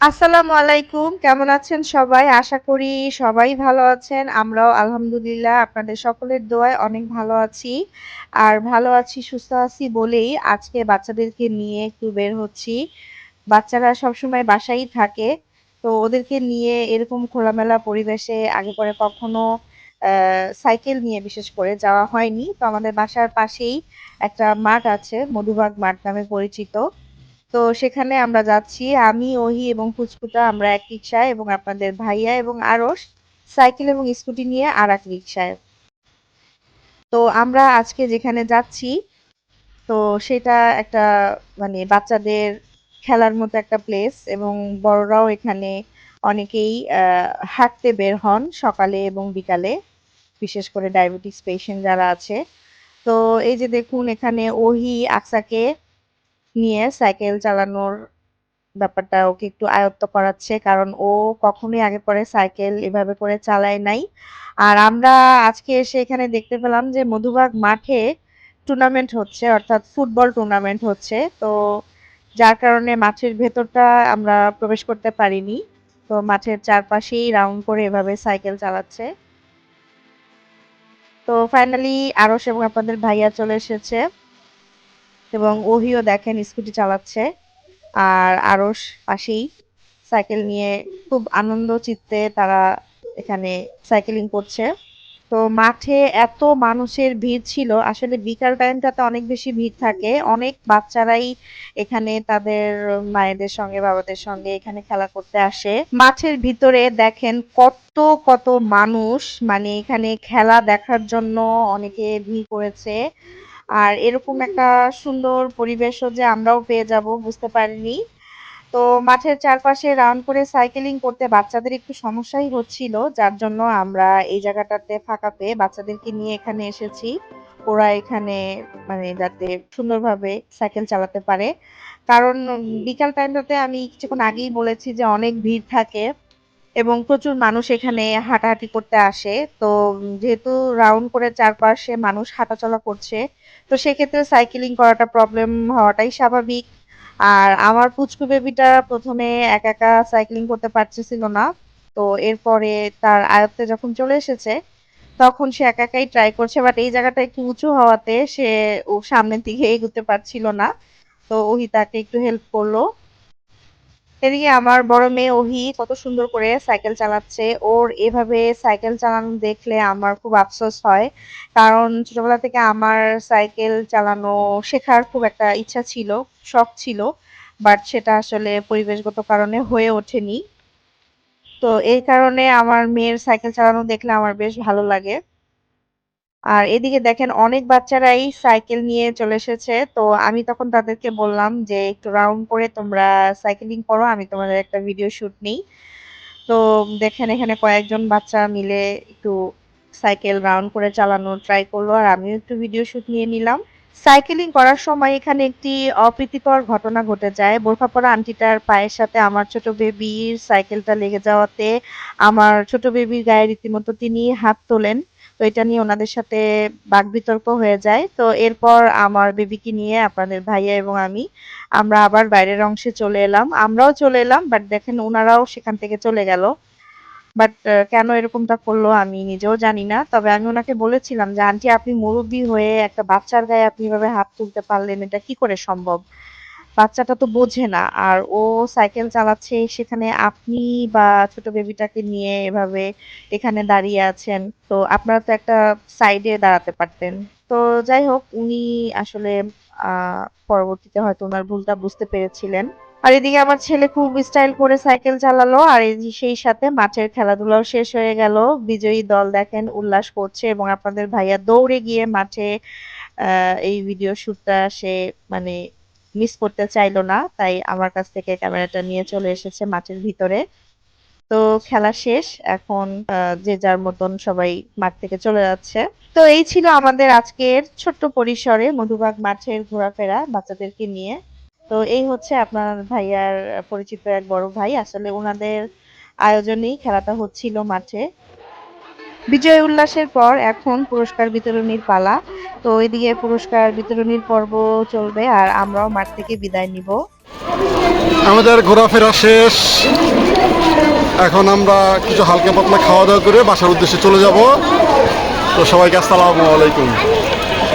আসসালামু আলাইকুম, কেমন আছেন সবাই? আশা করি সবাই ভালো আছেন। আমরাও আলহামদুলিল্লাহ আপনাদের সকলের দোয়ায় অনেক ভালো আছি। আর ভালো আছি, সুস্থ আছি বলেই আজকে বাচ্চাদেরকে নিয়ে একটু বের হচ্ছি। বাচ্চারা সবসময় বাসায় থাকে, তো ওদেরকে নিয়ে এরকম খোলামেলা পরিবেশে আগে পরে কখনো সাইকেল নিয়ে বিশেষ করে যাওয়া হয়নি। তো আমাদের বাসার পাশেই একটা মাঠ আছে, মধুবাগ মাঠ নামে পরিচিত। তো সেখানে আমরা যাচ্ছি। আমি, ওহি এবং ফুচকুটা আমরা এক রিক্সায় এবং আপনাদের ভাইয়া এবং আরস সাইকেল এবং স্কুটি নিয়ে আর এক রিক্সায় তো আমরা আজকে যেখানে যাচ্ছি, তো সেটা একটা মানে বাচ্চাদের খেলার মতো একটা প্লেস এবং বড়রাও এখানে অনেকেই হাঁটতে বের হন সকালে এবং বিকালে। বিশেষ করে ডায়াবেটিস পেশেন্ট যারা আছে। তো এই যে দেখুন এখানে ওহি, আকসাকে নিয়ে সাইকেল চালানোর ব্যাপারটা ওকে একটু আয়ত্ত করাচ্ছে, কারণ ও কখনোই আগে পরে সাইকেল এভাবে করে চালায় নাই। আর আমরা আজকে এসে এখানে দেখতে পেলাম যে মধুবাগ মাঠে টুর্নামেন্ট হচ্ছে, অর্থাৎ ফুটবল টুর্নামেন্ট হচ্ছে। তো যার কারণে মাঠের ভেতরটা আমরা প্রবেশ করতে পারিনি। তো মাঠের চারপাশেই রাউন্ড করে এভাবে সাইকেল চালাচ্ছে। তো ফাইনালি আরস এবং আপনাদের ভাইয়া চলে এসেছে। এবং ওহিও দেখেন স্কুটি চালাচ্ছে। আর আরস পাশেই সাইকেল নিয়ে খুব আনন্দ চিত্তে তারা এখানে সাইকেলিং করছে। তো মাঠে এত মানুষের ভিড় ছিল, আসলে বিকাল টাইমটাতে অনেক বেশি ভিড় থাকে। অনেক বাচ্চারাই এখানে তাদের মায়েদের সঙ্গে, বাবাদের সঙ্গে এখানে খেলা করতে আসে। মাঠের ভিতরে দেখেন কত কত মানুষ মানে এখানে খেলা দেখার জন্য অনেকে ভিড় করেছে। আর এরকম একটা সুন্দর পরিবেশও যে আমরাও পেয়ে যাব, বুঝতে পারিনি। তো মাঠের চারপাশে রাউন্ড করে সাইকেলিং করতে বাচ্চাদের একটু সমস্যাই হচ্ছিল, যার জন্য আমরা এই জায়গাটাতে ফাঁকা পেয়ে বাচ্চাদেরকে নিয়ে এখানে এসেছি। ওরা এখানে মানে যাতে সুন্দরভাবে সাইকেল চালাতে পারে। কারণ বিকাল টাইমটাতে আমি কিছুক্ষণ আগেই বলেছি যে অনেক ভিড় থাকে। এবং প্রচুর মানুষ এখানে হাঁটাহাঁটি করতে আসে। তো যেহেতু রাউন্ড করে চারপাশে মানুষ হাঁটাচলা করছে, তো সেক্ষেত্রে সাইকেলিং করাটা প্রবলেম হওয়াটাই স্বাভাবিক। আর আমার পুচকু বেবিটা প্রথমে একা একা সাইক্লিং করতে পারতেছিল না। তো এরপরে তার আয়ত্তে যখন চলে এসেছে, তখন সে একা একাই ট্রাই করছে বাট এই জায়গাটা একটু উঁচু হওয়াতে সে ও সামনের দিকে এগুতে পারছিল না। তো ওহি তাকে একটু হেল্প করল। এদিকে আমার বড় মেয়ে ওহি কত সুন্দর করে সাইকেল চালাচ্ছে। ওর এভাবে সাইকেল চালানো দেখলে আমার খুব আফসোস হয়। কারণ ছোটবেলা থেকে আমার সাইকেল চালানো শেখার খুব একটা ইচ্ছা ছিল, শখ ছিল, বাট সেটা আসলে পরিবেশগত কারণে হয়ে ওঠেনি। তো এই কারণে আমার মেয়ের সাইকেল চালানো দেখলে আমার বেশ ভালো লাগে। আর এদিকে দেখেন অনেক বাচ্চারাই সাইকেল নিয়ে চলে এসেছে। তো আমি তখন তাদেরকে বললাম যে, একটু রাউন্ড করে তোমরা সাইকেলিং করো, আমি তোমাদের একটা ভিডিও শুট নিই। তো দেখেন এখানে কয়েকজন বাচ্চা মিলে একটু সাইকেল রাউন্ড করে চালানো ট্রাই করল, আর আমিও একটু ভিডিও শুট নিয়ে নিলাম। সাইকেলিং করার সময় এখানে একটি অপ্রীতিকর ঘটনা ঘটে যায়। বোরখা পরা আন্টিটার পায়ের সাথে আমার ছোট বেবির সাইকেলটা লেগে যাওয়াতে আমার ছোট বেবির গায়ে রীতিমতো তিনি হাত তোলেন। তো এটা নিয়ে ওনাদের সাথে বাকবিতর্ক হয়ে যায়। তো এরপর আমার বেবিকে নিয়ে আপনাদের ভাইয়া এবং আমি, আমরা আবার বাইরের অংশে চলে এলাম। আমরাও চলে এলাম বাট দেখেন ওনারাও সেখান থেকে চলে গেল। বাট কেন এরকমটা করল আমি নিজেও জানি না। তবে আমি ওনাকে বলেছিলাম যে, আন্টি, আপনি মুরব্বী হয়ে একটা বাচ্চার গায়ে আপনি এভাবে হাত তুলতে পারলেন, এটা কি করে সম্ভব? বাচ্চাটা তো বোঝে না। আর ও সাইকেল চালাচ্ছে, সেখানে আপনি বা ছোট বেবিটাকে নিয়ে এভাবে এখানে দাঁড়িয়ে আছেন। তো আপনারা তো একটা সাইডে দাঁড়াতে পারতেন। তো যাই হোক, উনি আসলে পরবর্তীতে হয়তো ওনার ভুলটা বুঝতে পেরেছিলেন। আর এদিকে আমার ছেলে খুব স্টাইল করে সাইকেল চালালো, আর সেই সাথে মাঠের খেলাধুলাও শেষ হয়ে গেল। বিজয়ী দল দেখেন, উল্লাস করছে এবং আপনাদের ভাইয়া দৌড়ে গিয়ে মাঠে এই ভিডিও শুটটা সে মানে মিস করতে চাইলো না, তাই আমার কাছ থেকে ক্যামেরাটা নিয়ে চলে এসেছে মাঠের ভিতরে। তো খেলা শেষ, এখন যে যার মতন সবাই মাঠ থেকে চলে যাচ্ছে। তো এই ছিল আমাদের আজকের ছোট্ট পরিসরে মধুবাগ মাঠের ঘোরাফেরা বাচ্চাদেরকে নিয়ে। তো এই হচ্ছে আপনার ভাইয়ার পরিচিত এক বড় ভাই। আসলে ওনাদের আয়োজনেই খেলাটা হচ্ছিল মাঠে। বিজয় উল্লাসের পর এখন পুরস্কার বিতরণীর পালা। তো ওইদিকে পুরস্কার বিতরণীর পর্ব চলবে আর আমরাও মাঠ থেকে বিদায় নিব। আমাদের ঘোরাফেরা শেষ। এখন আমরা কিছু হালকা পাতলা খাওয়া দাওয়া করে বাসার উদ্দেশ্যে চলে যাব। তো সবাইকে আসসালামু আলাইকুম।